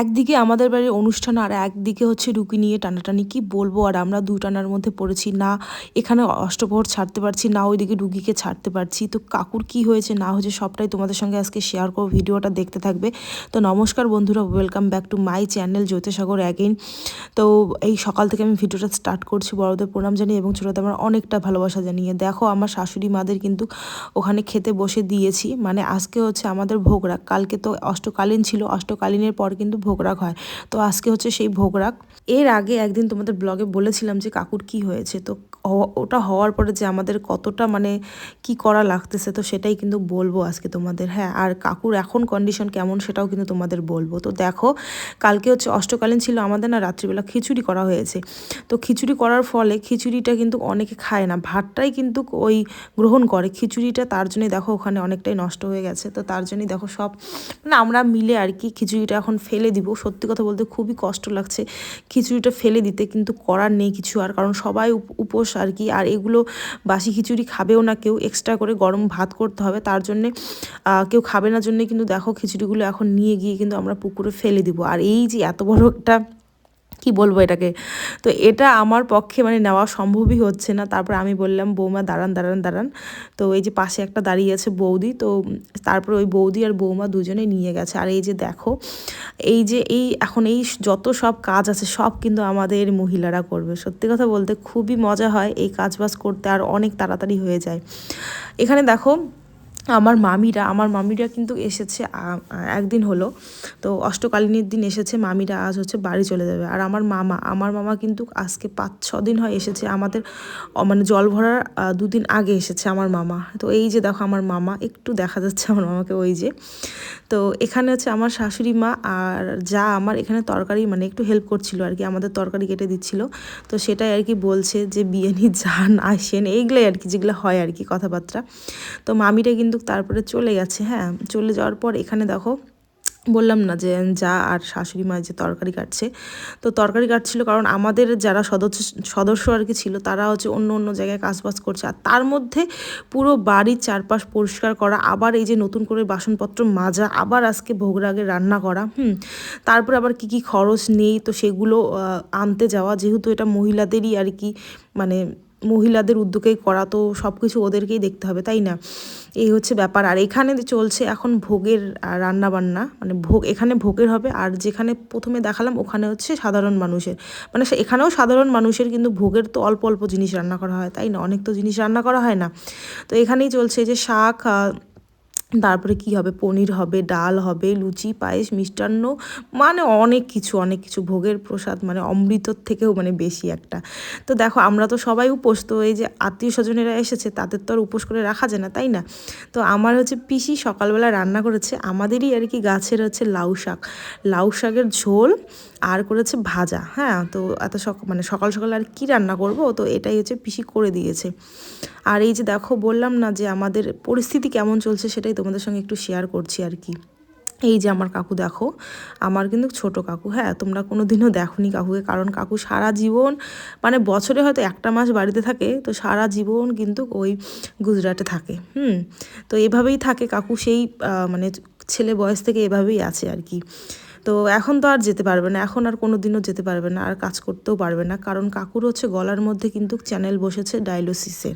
একদিকে আমাদের বাড়ির অনুষ্ঠান আর একদিকে হচ্ছে রুগী নিয়ে টানাটানি, কি বলব? আর আমরা দু টানার মধ্যে পড়েছি। না, এখানে অষ্টপ্রহর ছাড়তে পারছি, না ওইদিকে রুগীকে ছাড়তে পারছি। তো কাকুর কি হয়েছে না হয়েছে সবটাই তোমাদের সঙ্গে আজকে শেয়ার করব, ভিডিওটা দেখতে থাকবে। তো নমস্কার বন্ধুরা welcome back to my channel Jyotisagar again তো এই সকাল থেকে আমি ভিডিওটা স্টার্ট করছি বড়দের প্রণাম জানিয়ে এবং ছোটোদের আমার অনেকটা ভালোবাসা জানিয়ে। দেখো, আমার শাশুড়ি মাদের কিন্তু ওখানে খেতে বসে দিয়েছি। মানে আজকে হচ্ছে আমাদের ভোগরা। কালকে তো অষ্টকালীন ছিল, অষ্টকালীনের পর কিন্তু ভোগরাগ হয়। তো আজকে হচ্ছে সেই ভোগরাগ। এর আগে একদিন তোমাদের ব্লগে বলেছিলাম যে কাকুর কি হয়েছে, তো ওটা হওয়ার পরে যে আমাদের কতটা মানে কি করা লাগতেছে, তো সেটাই কিন্তু বলব আজকে তোমাদের। হ্যাঁ আর কাকুর এখন কন্ডিশন কেমন সেটাও কিন্তু তোমাদের বলব। তো দেখো, কালকে হচ্ছে অষ্টকালীন ছিল, আমাদের না রাত্রিবেলা খিচুড়ি করা হয়েছে। তো খিচুড়ি করার ফলে খিচুড়িটা কিন্তু অনেকে খায় না। ভাতটাই কিন্তু ওই গ্রহণ করে। খিচুড়িটা তার জন্যই দেখো ওখানে অনেকটাই নষ্ট হয়ে গেছে। তো তার জন্যই দেখো সব মানে আমরা মিলে আর কি খিচুড়িটা এখন ফেলে দিব। সত্যি কথা বলতে খুবই কষ্ট লাগছে খিচুড়িটা ফেলে দিতে। কিন্তু করার নেই কিছু আর, কারণ সবাই উপ- উপোস আর কি। আর এগুলো বাসি খিচুড়ি খাবেও না কেউ এক্সট্রা করে গরম ভাত করতে হবে। তার জন্যে কেউ খাবে না জন্যে কিন্তু দেখো খিচুড়িগুলো এখন নিয়ে গিয়ে কিন্তু আমরা পুকুরে ফেলে দিব। আর এই যে এত বড় একটা কি বলব এটাকে? তো এটা আমার পক্ষে মানে নেওয়া সম্ভবই হচ্ছে না। তারপর আমি বললাম, বৌমা, দাঁড়ান দাঁড়ান দাঁড়ান। তো এই যে পাশে একটা দাঁড়িয়ে আছে বৌদি, তো তারপর ওই বৌদি আর বৌমা দুজনে নিয়ে গেছে। আর এই যে দেখো, এই যে এই এখন এই যত সব কাজ আছে, সব কিন্তু আমাদের মহিলারা করবে। সত্যি কথা বলতে খুবই মজা হয় এই কাজ বাজ করতে, আর অনেক তাড়াতাড়ি হয়ে যায়। এখানে দেখো আমার মামিরা আমার মামিরা কিন্তু এসেছে একদিন হলো। তো অষ্টকালীনের দিন এসেছে, মামিরা আজ হচ্ছে বাড়ি চলে যাবে। আর আমার মামা আমার মামা কিন্তু আজকে পাঁচ, ছ দিন হয় এসেছে। আমাদের মানে জল ভরার দুদিন আগে এসেছে আমার মামা। তো এই যে দেখো আমার মামা, একটু দেখা যাচ্ছে আমার মামাকে ওই যে। তো এখানে হচ্ছে আমার শাশুড়ি মা আর যা আমার এখানে তরকারি মানে একটু হেল্প করছিল আর কি, আমাদের তরকারি কেটে দিচ্ছিল। তো সেটাই আর কি বলছে যে বিয়ে নিয়ে যান, আসেন, এইগুলোই আর কি, যেগুলো হয় আর কি কথাবার্তা। তো মামিরা কিন্তু তারপরে চলে গেছে হ্যাঁ চলে যাওয়ার পর এখানে দেখো, বললাম না যে যা আর শাশুড়ি মা যে তরকারি কাটছে। তো তরকারি কাটছিল কারণ আমাদের যারা সদস্য সদস্য আর কি ছিল, তারা হচ্ছে অন্য অন্য জায়গায় কাজবাজ করছে। আর তার মধ্যে পুরো বাড়ির চারপাশ পরিষ্কার করা, আবার এই যে নতুন করে বাসনপত্র মাজা, আবার আজকে ভোগরাগে রান্না করা, হুম, তারপরে আবার কি কি খরচ নেই, তো সেগুলো আনতে যাওয়া, যেহেতু এটা মহিলাদেরই আর কি মানে মহিলাদের উদ্যোগেই করা, তো সব কিছু ওদেরকেই দেখতে হবে, তাই না? এই হচ্ছে ব্যাপার। আর এখানে চলছে এখন ভোগের রান্না বান্না মানে ভোগ, এখানে ভোগের হবে, আর যেখানে প্রথমে দেখালাম ওখানে হচ্ছে সাধারণ মানুষের। মানে এখানেও সাধারণ মানুষের কিন্তু ভোগের তো অল্প অল্প জিনিস রান্না করা হয়, তাই না? অনেক তো জিনিস রান্না করা হয় না। তো এখানেই চলছে যে শাক তারপরে কি হবে? পনির হবে, ডাল হবে, লুচি, পায়েস, মিষ্টান্ন মানে অনেক কিছু অনেক কিছু। ভোগের প্রসাদ মানে অমৃতর থেকেও মানে বেশি একটা। তো দেখো, আমরা তো সবাই উপোস, তো এই যে আত্মীয় স্বজনেরা এসেছে, তাদের তো আর উপোস করে রাখা যায় না, তাই না? তো আমার হচ্ছে পিসি সকালবেলা রান্না করেছে, আমাদেরই আর কি গাছের হচ্ছে লাউ শাক। লাউ শাকের ঝোল আর করেছে ভাজা হ্যাঁ? তো এত সক মানে সকাল সকাল আর কি রান্না করব? তো এটাই হচ্ছে পিসি করে দিয়েছে। আর এই যে দেখো, বললাম না যে আমাদের পরিস্থিতি কেমন চলছে সেটাই তোমাদের সঙ্গে একটু শেয়ার করছি আর কি এই যে আমার কাকু দেখো, আমার কিন্তু ছোট কাকু হ্যাঁ? তোমরা কোনো দিনও দেখোনি কাকুকে, কারণ কাকু সারা জীবন মানে বছরে হয়তো একটা মাস বাড়িতে থাকে, তো সারা জীবন কিন্তু ওই গুজরাটে থাকে, হুম? তো এভাবেই থাকে কাকু, সেই মানে ছেলে বয়স থেকে এভাবেই আছে আর কি তো এখন তো আর যেতে পারবে না, এখন আর কোনো দিনও যেতে পারবে না, আর কাজ করতেও পারবে না। কারণ কাকুর হচ্ছে গলার মধ্যে কিন্তু চ্যানেল বসেছে ডায়ালিসিসের।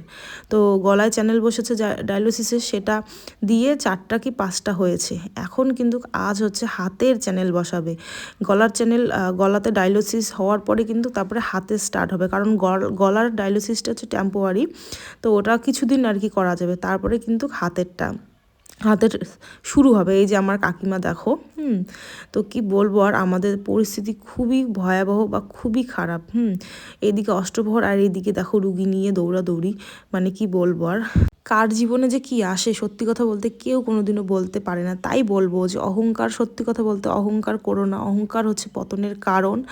তো গলায় চ্যানেল বসেছে ডায়ালিসিসের সেটা দিয়ে চারটা কি পাঁচটা হয়েছে। এখন কিন্তু আজ হচ্ছে হাতের চ্যানেল বসাবে। গলার চ্যানেল গলাতে ডায়ালিসিস হওয়ার পরে কিন্তু তারপরে হাতে স্টার্ট হবে। কারণ গল- গলার ডায়ালিসিসটা হচ্ছে টেম্পোয়ারি তো ওটা কিছুদিন আর কি করা যাবে, তারপরে কিন্তু হাতেরটা। হাতের শুরু হবে, এই যে আমার কাকিমা দেখো, হুম, তো কি বলব আর আমাদের পরিস্থিতি খুবই ভয়াবহ বা খুবই খারাপ, হুম, এদিকে অষ্টপ্রহর আর এদিকে দেখো রুগী নিয়ে দৌড়াদৌড়ি মানে কি বলব আর কার জীবনে যে কি আসে সত্যি কথা বলতে কেউ কোনোদিনও বলতে পারে না। তাই বলব যে অহংকার, সত্যি কথা বলতে অহংকার করো না। অহংকার হচ্ছে পতনের কারণ।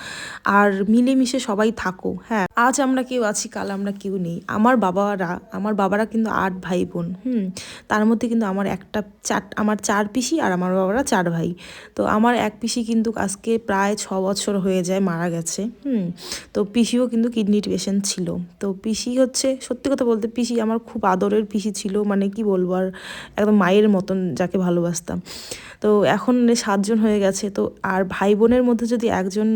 আর মিলেমিশে সবাই থাকো হ্যাঁ। আজ আমরা কেউ আছি, কাল আমরা কেউ নেই। আমার বাবারা আমার বাবারা কিন্তু আট ভাই বোন হুম? তার মধ্যে কিন্তু আমার একটা চার, আমার চার পিসি আর আমার বাবারা চার ভাই। তো আমার এক পিসি কিন্তু আজকে প্রায় ছ বছর হয়ে যায় মারা গেছে, হুম? তো পিসিও কিন্তু কিডনির পেশেন্ট ছিল। তো পিসি হচ্ছে, সত্যি কথা বলতে পিসি আমার খুব আদরের পিসি। পিসি ছিল মানে কি বলব, আর একদম মায়ের মতন যাকে ভালোবাসতাম। তো এখন সাতজন হয়ে গেছে, তো আর ভাই বোনের মধ্যে যদি একজন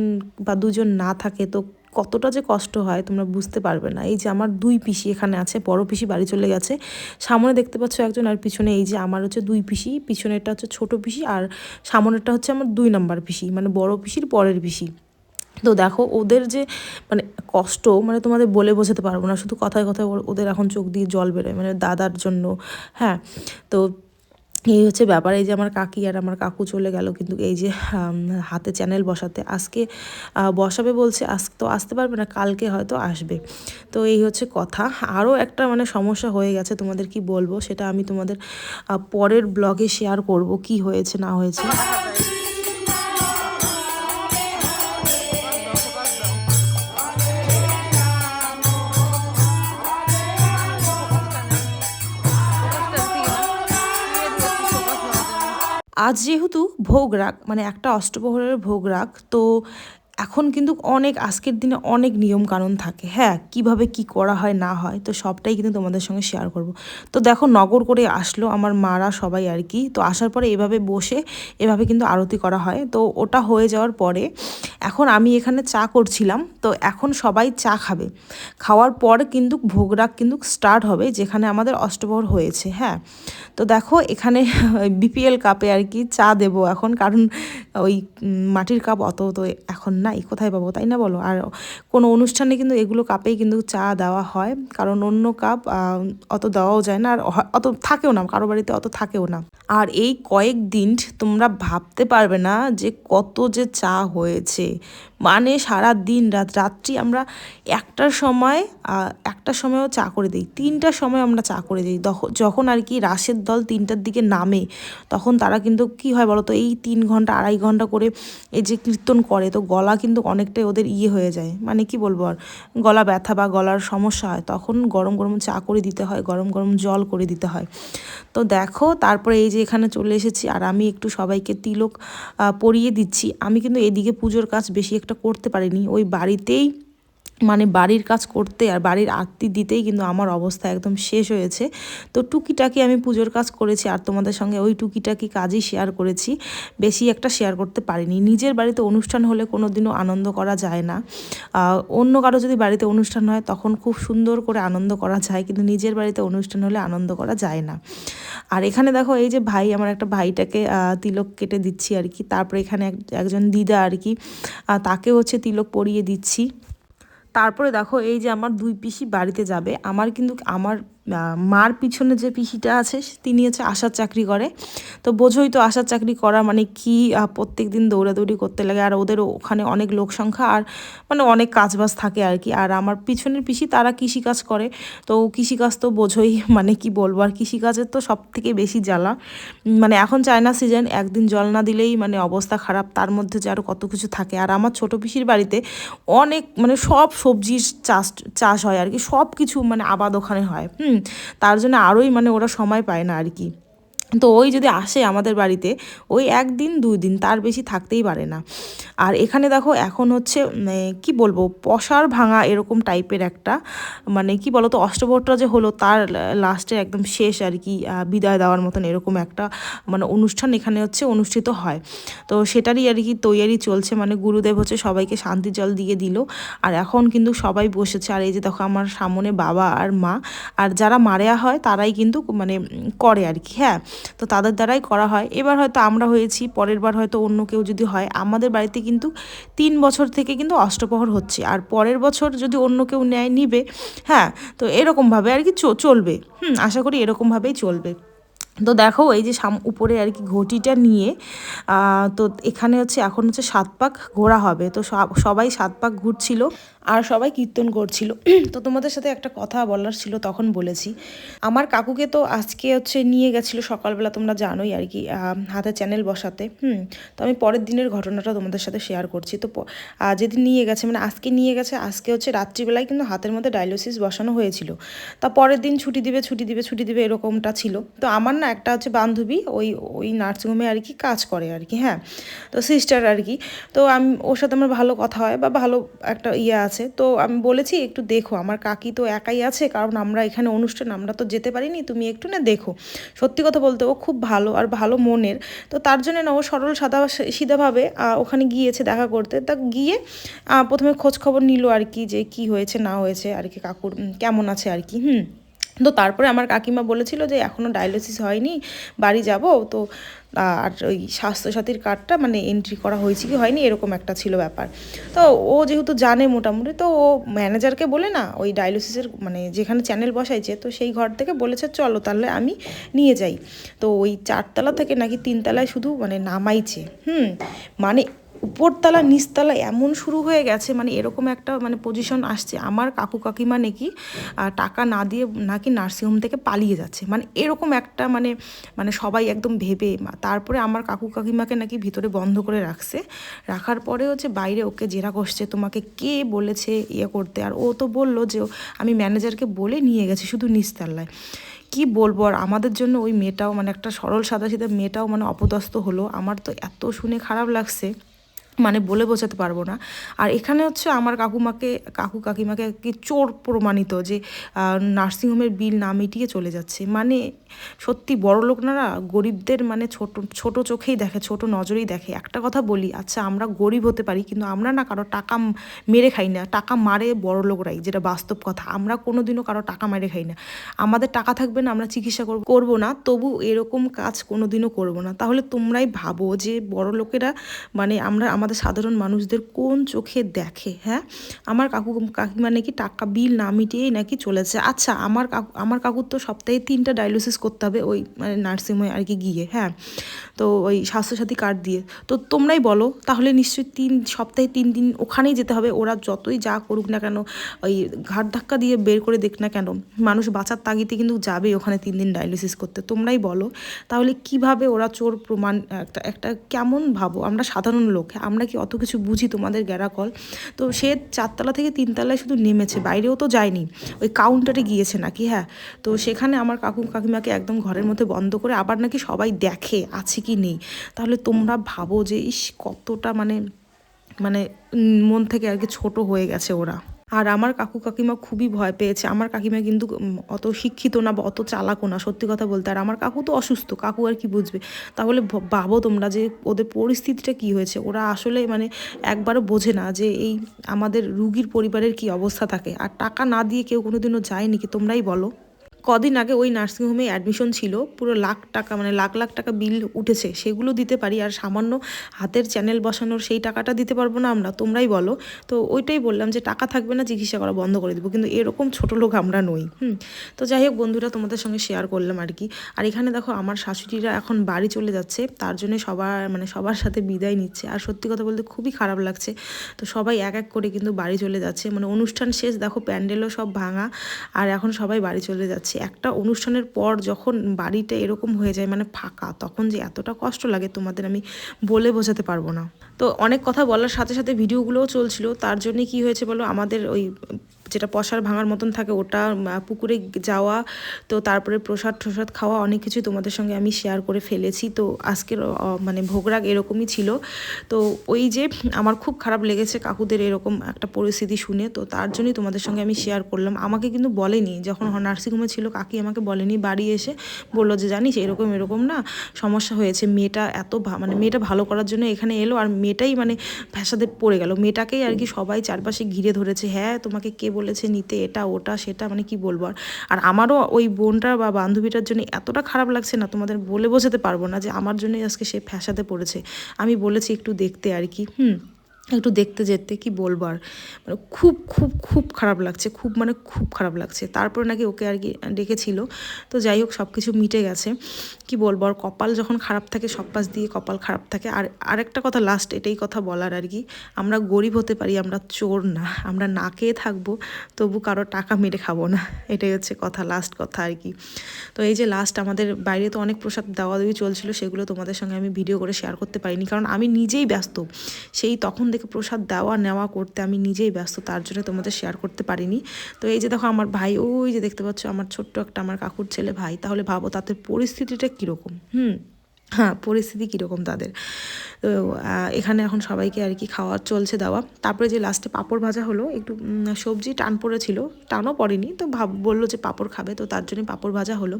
বা দুজন না থাকে, তো কতটা যে কষ্ট হয় তোমরা বুঝতে পারবে না। এই যে আমার দুই পিসি এখানে আছে, বড় পিসি বাড়ি চলে গেছে, সামনে দেখতে পাচ্ছ একজন আর পিছনে এই যে আমার হচ্ছে দুই পিসি, পিছনেরটা হচ্ছে ছোট পিসি, আর সামনেরটা হচ্ছে আমার দুই নাম্বার পিসি মানে বড় পিসির পরের পিসি। তো দেখো, ওদের যে মানে কষ্ট মানে তোমাদের বলে বোঝাতে পারব না, শুধু কথায় কথায় ওদের এখন চোখ দিয়ে জল বেরোয় মানে দাদার জন্য হ্যাঁ? তো এই হচ্ছে ব্যাপার, এই যে আমার কাকি আর আমার কাকু চলে গেল, কিন্তু এই যে হাতে চ্যানেল বসাতে, আজকে বসাবে বলছে, আজ তো আসতে পারবে না, কালকে হয়তো আসবে। তো এই হচ্ছে কথা, আরও একটা মানে সমস্যা হয়ে গেছে, তোমাদের কি বলব, সেটা আমি তোমাদের পরের ব্লগে শেয়ার করব, কি হয়েছে, না হয়েছে। আজ যেহেতু ভোগ রাগ মানে একটা অষ্টপ্রহরের ভোগ রাগ তো এখন কিন্তু অনেক, আজকের দিনে অনেক নিয়ম কানুন থাকে। হ্যাঁ কীভাবে কি করা হয়, না হয়, তো সবটাই কিন্তু তোমাদের সঙ্গে শেয়ার করব। তো দেখো, নগর করে আসলো আমার মারা সবাই আর কি। তো আসার পরে এভাবে বসে, এভাবে কিন্তু আরতি করা হয়। তো ওটা হয়ে যাওয়ার পরে এখন আমি এখানে চা করছিলাম। তো এখন সবাই চা খাবে। খাওয়ার পর কিন্তু ভোগরাগ কিন্তু স্টার্ট হবে, যেখানে আমাদের অষ্টপ্রহর হয়েছে। হ্যাঁ তো দেখো, এখানে বিপিএল কাপে আর কি চা দেবো এখন। কারণ ওই মাটির কাপ অত তো এখন নাই কোথায় পাবো তাই না বলো? আর কোনো অনুষ্ঠানে কিন্তু এগুলো কাপেই কিন্তু চা দেওয়া হয়, কারণ অন্য কাপ অত দেওয়াও যায় না, আর অত থাকেও না, কারও বাড়িতে অত থাকেও না। আর এই কয়েক দিন তোমরা ভাবতে পারবে না যে কত যে চা হয়েছে। মানে সারা দিন রাত, রাত্রি আমরা একটার সময় একটার সময়ও চা করে দিই, তিনটার সময় আমরা চা করে দিই। যখন আর কি রাসের দল তিনটার দিকে নামে, তখন তারা কিন্তু কি হয় বলো তো, এই তিন ঘণ্টা, আড়াই ঘণ্টা করে এই যে কীর্তন করে, তো গলা কিন্তু অনেকটাই ওদের ইয়ে হয়ে যায়। মানে কি বলব আর? গলা ব্যথা বা গলার সমস্যা হয়, তখন গরম গরম চা করে দিতে হয়, গরম গরম জল করে দিতে হয়। তো দেখো, তারপরে এই যে এখানে চলে এসেছি আর আমি একটু সবাইকে তিলক পরিয়ে দিচ্ছি। আমি কিন্তু এদিকে পুজোর কাজ বেশি একটা করতে পারিনি। ওই বাড়িতেই মানে বাড়ির কাজ করতে আর বাড়ির আরতি দিতেই কিন্তু আমার অবস্থা একদম শেষ হয়েছে। তো টুকিটাকি আমি পুজোর কাজ করেছি আর তোমাদের সঙ্গে ওই টুকিটাকি কাজই শেয়ার করেছি। বেশি একটা শেয়ার করতে পারিনি। নিজের বাড়িতে অনুষ্ঠান হলে কোনো দিনও আনন্দ করা যায় না। অন্য কারও যদি বাড়িতে অনুষ্ঠান হয় তখন খুব সুন্দর করে আনন্দ করা যায় কিন্তু নিজের বাড়িতে অনুষ্ঠান হলে আনন্দ করা যায় না। আর এখানে দেখো এই যে ভাই, আমার একটা ভাইটাকে তিলক কেটে দিচ্ছি আর কি। তারপরে এখানে এক- একজন দিদা আর কি। তাকে হচ্ছে তিলক পরিয়ে দিচ্ছি। তারপরে দেখো এই যে আমার দুই পিসি বাড়িতে যাবে আমার কিন্তু আমার মার পিছনে যে পিসিটা আছে, তিনি হচ্ছে আশার চাকরি করে। তো বোঝোই তো আশার চাকরি করা মানে কি প্রত্যেক দিন দৌড়াদৌড়ি করতে লাগে। আর ওদের ওখানে অনেক লোক সংখ্যা আর মানে অনেক কাজবাজ থাকে আর কি। আর আমার পিছনের পিসি, তারা কৃষিকাজ করে। তো কৃষিকাজ তো বোঝোই মানে কি বলব? আর কৃষিকাজের তো সব থেকে বেশি জ্বালা। মানে এখন চায়না সিজন, একদিন জল না দিলেই মানে অবস্থা খারাপ। তার মধ্যে যে আরও কত কিছু থাকে। আর আমার ছোট পিসির বাড়িতে অনেক মানে সব সবজির চাষ চাষ হয় আর কি। সব কিছু মানে আবাদ ওখানে হয়। হুম তার জন্য আরোই মানে ওরা সময় পায় না আর কি। তো ওই যদি আসে আমাদের বাড়িতে, ওই একদিন দুই দিন তার বেশি থাকতেই পারে না। আর এখানে দেখো, এখন হচ্ছে কি বলব, পশার ভাঙা এরকম টাইপের একটা মানে কি বলতো, অষ্টভট্টা যে হলো, তার লাস্টে একদম শেষ আর কি বিদায় দেওয়ার মতন এরকম একটা মানে অনুষ্ঠান এখানে হচ্ছে অনুষ্ঠিত হয়। তো সেটারই আর কি তৈয়ারি চলছে মানে গুরুদেব হচ্ছে সবাইকে শান্তি জল দিয়ে দিল। আর এখন কিন্তু সবাই বসেছে, আর এই যে দেখো, আমার সামনে বাবা আর মা, আর যারা মারেয়া হয়, তারাই কিন্তু মানে করে আর কি হ্যাঁ? তো তাদের দ্বারাই করা হয়। এবার হয়তো আমরা হয়েছি, পরের বার হয়তো অন্য কেউ যদি হয়, আমাদের বাড়িতে কিন্তু তিন বছর থেকে কিন্তু অষ্টপ্রহর হচ্ছে। আর পরের বছর যদি অন্য কেউ নেয় নিবে হ্যাঁ তো এরকমভাবে আর কি চলবে। হুম, আশা করি এরকমভাবেই চলবে। তো দেখো, এই যে সাম উপরে আর কি ঘটিটা নিয়ে তো এখানে হচ্ছে, এখন হচ্ছে সাত পাক ঘোরা হবে। তো সব- সবাই সাত পাক ঘুরছিল। আর সবাই কীর্তন করছিল। তো তোমাদের সাথে একটা কথা বলার ছিল, তখন বলেছি। আমার কাকুকে তো আজকে হচ্ছে নিয়ে গেছিল সকালবেলা, তোমরা জানোই আর কি হাতে চ্যানেল বসাতে, হুম? তো আমি পরের দিনের ঘটনাটা তোমাদের সাথে শেয়ার করছি। তো যেদিন নিয়ে গেছে মানে আজকে নিয়ে গেছে, আজকে হচ্ছে রাত্রিবেলায় কিন্তু হাতের মধ্যে ডায়ালিসিস বসানো হয়েছিল। তা পরের দিন ছুটি দিবে ছুটি দিবে ছুটি দিবে এরকমটা ছিল। তো আমার না একটা হচ্ছে বান্ধবী, ওই ওই নার্সিংহোমে আর কি কাজ করে আর কি হ্যাঁ? তো সিস্টার আর কি। তো আমি, ওর সাথে আমার ভালো কথা হয় বা ভালো একটা ইয়ে আছে তো আমি বলেছি, একটু দেখো, আমার কাকি তো একাই আছে, কারণ আমরা এখানে অনুষ্ঠান, আমরা তো যেতে পারিনি, তুমি একটু না দেখো। সত্যি কথা বলতে ও খুব ভালো আর ভালো মনের। তো তার জন্য না, ও সরল, সাদা সিধাভাবে ওখানে গিয়েছে দেখা করতে। তা গিয়ে প্রথমে খোঁজ খবর নিল আর কি, যে কি হয়েছে, না হয়েছে, আর কি কাকুর কেমন আছে আর কি, হুম। তো তারপরে আমার কাকিমা বলেছিল যে এখনও ডায়ালিসিস হয়নি, বাড়ি যাব। তো আর ওই স্বাস্থ্যসাথীর কার্ডটা মানে এন্ট্রি করা হয়েছে কি হয়নি, এরকম একটা ছিল ব্যাপার। তো ও যেহেতু জানে মোটামুটি, তো ও ম্যানেজারকে বলে না, ওই ডায়ালিসিসের মানে যেখানে চ্যানেল বসাইছে, তো সেই ঘর থেকে বলেছে, চলো তাহলে আমি নিয়ে যাই। তো ওই চারতলা থেকে নাকি তিনতলায় শুধু মানে নামাইছে। হুম মানে উপরতলা নিচতলা এমন শুরু হয়ে গেছে মানে এরকম একটা মানে পজিশন আসছে। আমার কাকু কাকিমা নাকি টাকা না দিয়ে নাকি নার্সিংহোম থেকে পালিয়ে যাচ্ছে। মানে এরকম একটা মানে মানে সবাই একদম ভেবে তারপরে আমার কাকু কাকিমাকে নাকি ভিতরে বন্ধ করে রাখছে। রাখার পরে হচ্ছে বাইরে ওকে জেরা করছে, তোমাকে কে বলেছে ইয়ে করতে? আর ও তো বলল যে, আমি ম্যানেজারকে বলে নিয়ে গেছি শুধু নিচতলায়। কি বলব? আর আমাদের জন্য ওই মেয়েটাও মানে একটা সরল সাদা সিধা মেয়েটাও মানে অপদস্থ হলো। আমার তো এত শুনে খারাপ লাগছে। মানে বলে বোঝাতে পারব না। আর এখানে হচ্ছে আমার কাকুমাকে, কাকু কাকিমাকে কি চোর প্রমাণিত যে নার্সিংহোমের বিল না মিটিয়ে চলে যাচ্ছে। মানে সত্যি বড় লোকনারা গরিবদের মানে ছোট ছোট চোখেই দেখে, ছোট নজরেই দেখে। একটা কথা বলি আচ্ছা আমরা গরিব হতে পারি, কিন্তু আমরা না কারও টাকা মেরে খাই না। টাকা মারে বড় লোকরাই, যেটা বাস্তব কথা। আমরা কোনো দিনও কারও টাকা মেরে খাই না। আমাদের টাকা থাকবে না, আমরা চিকিৎসা করব করব না, তবু এরকম কাজ কোনো দিনও করব না। তাহলে তোমরাই ভাবো যে বড় লোকেরা মানে আমরা, আমাদের সাধারণ মানুষদের কোন চোখে দেখে হ্যাঁ? আমার কাকু কাকিমা নাকি টাকা বিল না মিটিয়েই নাকি চলেছে। আচ্ছা আমার কাকু আমার কাকুর তো সপ্তাহে তিনটা ডায়ালিসিস করতে হবে ওই মানে নার্সিংহোমে আর কি গিয়ে হ্যাঁ? তো ওই স্বাস্থ্যসাথী কার্ড দিয়ে। তো তোমরাই বলো তাহলে নিশ্চয়ই তিন সপ্তাহে তিন দিন ওখানেই যেতে হবে। ওরা যতই যা করুক না কেন ওই ঘাট ধাক্কা দিয়ে বের করে দেখ না কেন মানুষ বাঁচার তাগিতে কিন্তু যাবে ওখানে তিন দিন ডায়ালিসিস করতে। তোমরাই বলো তাহলে কীভাবে ওরা চোর প্রমাণ একটা একটা কেমন ভাবো? আমরা সাধারণ লোক হ্যাঁ, আমরা কি অত কিছু বুঝি তোমাদের গ্যারাকল? তো সে চারতলা থেকে তিনতলায় শুধু নেমেছে, বাইরেও তো যায়নি। ওই কাউন্টারে গিয়েছে নাকি হ্যাঁ? তো সেখানে আমার কাকু কাকিমাকে একদম ঘরের মধ্যে বন্ধ করে আবার নাকি সবাই দেখে আছে কি নেই। তাহলে তোমরা ভাবো যে ইস, কতটা মানে মানে মন থেকে আর কি ছোটো হয়ে গেছে ওরা। আর আমার কাকু কাকিমা খুবই ভয় পেয়েছে। আমার কাকিমা কিন্তু অত শিক্ষিত না বা অত চালাকো না, সত্যি কথা বলতে। আর আমার কাকু তো অসুস্থ, কাকু আর কি বুঝবে? তাহলে ভাবো তোমরা যে ওদের পরিস্থিতিটা কি হয়েছে? ওরা আসলে মানে একবারও বোঝে না যে এই আমাদের রুগীর পরিবারের কি অবস্থা থাকে। আর টাকা না দিয়ে কেউ কোনোদিনও যায়নি কি? তোমরাই বলো। কদিন আগে ওই নার্সিংহোমে অ্যাডমিশন ছিল, পুরো লাখ টাকা মানে লাখ লাখ টাকা বিল উঠেছে, সেগুলো দিতে পারি, আর সামান্য হাতের চ্যানেল বসানোর সেই টাকাটা দিতে পারব না আমরা, তোমরাই বলো। তো ওইটাই বললাম যে, টাকা থাকবে না, চিকিৎসা করা বন্ধ করে দেবো, কিন্তু এরকম ছোট লোক আমরা নই, হুম। তো যাই হোক বন্ধুরা, তোমাদের সঙ্গে শেয়ার করলাম আর কি। আর এখানে দেখো, আমার শাশুড়িরা এখন বাড়ি চলে যাচ্ছে, তার জন্য সবার মানে সবার সাথে বিদায় নিচ্ছে। আর সত্যি কথা বলতে খুবই খারাপ লাগছে। তো সবাই এক এক করে কিন্তু বাড়ি চলে যাচ্ছে মানে অনুষ্ঠান শেষ, দেখো প্যান্ডেলও সব ভাঙা, আর এখন সবাই বাড়ি চলে যাচ্ছে। একটা অনুষ্ঠানের পর যখন বাড়িটা এরকম হয়ে যায় মানে ফাঁকা, তখন যে এতটা কষ্ট লাগে তোমাদের আমি বলে বোঝাতে পারব না। তো অনেক কথা বলার সাথে সাথে ভিডিওগুলোও চলছিল, তার জন্যে কি হয়েছে বলো, আমাদের ওই যেটা পশার ভাঙার মতন থাকে ওটা পুকুরে যাওয়া, তো তারপরে প্রসাদ টসাদ খাওয়া, অনেক কিছু তোমাদের সঙ্গে আমি শেয়ার করে ফেলেছি। তো আজকের মানে ভোগরাগ এরকমই ছিল। তো ওই যে আমার খুব খারাপ লেগেছে কাকুদের এরকম একটা পরিস্থিতি শুনে, তো তার জন্যই তোমাদের সঙ্গে আমি শেয়ার করলাম। আমাকে কিন্তু বলেনি, যখন নার্সিংহোমে ছিল, কাকি আমাকে বলেনি বাড়ি এসে, বলল যে, জানিস, এরকম এরকম না সমস্যা হয়েছে, মেয়েটা এত মানে মেয়েটা ভালো করার জন্য এখানে এলো, আর মেয়েটাই মানে ফ্যাসাদে পড়ে গেল। মেয়েটাকেই আর কি সবাই চারপাশে ঘিরে ধরেছে হ্যাঁ তোমাকে কে বলেছে নিতে, এটা, ওটা, সেটা মানে কি বলব আর? আমারও ওই বোনটা বা বান্ধবীটার জন্য এতটা খারাপ লাগছে না, তোমাদের বলে বোঝাতে পারব না যে আমার জন্যই আজকে সে ফ্যাসাতে পড়েছে। আমি বলেছি একটু দেখতে আর কি, হুম? একটু দেখতে যেতে কি বলব আর? মানে খুব খুব খুব খারাপ লাগছে, খুব মানে খুব খারাপ লাগছে। তারপরে নাকি ওকে আর কি ডেকেছিল। তো যাই হোক সব কিছু মিটে গেছে। কি বলব আর, কপাল যখন খারাপ থাকে, সব পাশ দিয়ে কপাল খারাপ থাকে। আর আরেকটা কথা লাস্ট এটাই কথা বলার আর কি। আমরা গরিব হতে পারি, আমরা চোর না। আমরা না খেয়ে থাকব, তবু কারও টাকা মেরে খাব না। এটাই হচ্ছে কথা লাস্ট কথা আর কি। তো এই যে লাস্ট আমাদের বাইরে তো অনেক প্রসাদ দেওয়া দেওয়ি চলছিল, সেগুলো তোমাদের সঙ্গে আমি ভিডিও করে শেয়ার করতে পারিনি। কারণ আমি নিজেই ব্যস্ত। সেই তখন থেকে প্রসাদ দেওয়া, নেওয়া করতে আমি নিজেই ব্যস্ত, তার জন্য তোমাদের শেয়ার করতে পারিনি। তো এই যে দেখো আমার ভাই, ওই যে দেখতে পাচ্ছ আমার ছোট্ট একটা, আমার কাকুর ছেলে ভাই, তাহলে ভাবো তাদের পরিস্থিতিটা কীরকম? হুম? হ্যাঁ পরিস্থিতি কীরকম তাদের? তো এখানে এখন সবাইকে আর কি খাওয়া চলছে দেওয়া। তারপরে যে লাস্টে পাঁপড় ভাজা হলো, একটু সবজি টান পড়েছিল, টানও পড়েনি। তো ভাব, বলল যে পাঁপড় খাবে, তো তার জন্য পাঁপড় ভাজা হলো।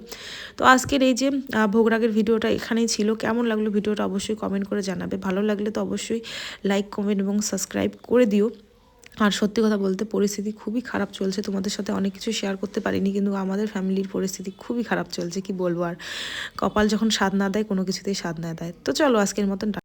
তো আজকের এই যে ভোগরাগের ভিডিওটা এখানেই ছিল। কেমন লাগল ভিডিওটা অবশ্যই কমেন্ট করে জানাবে। ভালো লাগলে তো অবশ্যই লাইক কমেন্ট এবং সাবস্ক্রাইব করে দিও। আর সত্যি কথা বলতে পরিস্থিতি খুবই খারাপ চলছে। তোমাদের সাথে অনেক কিছু শেয়ার করতে পারিনি, কিন্তু আমাদের ফ্যামিলির পরিস্থিতি খুবই খারাপ চলছে, কি বলব? আর কপাল যখন স্বাদ না দেয়, কোনো কিছুতেই স্বাদ না দেয়। তো চলো আজকের মতন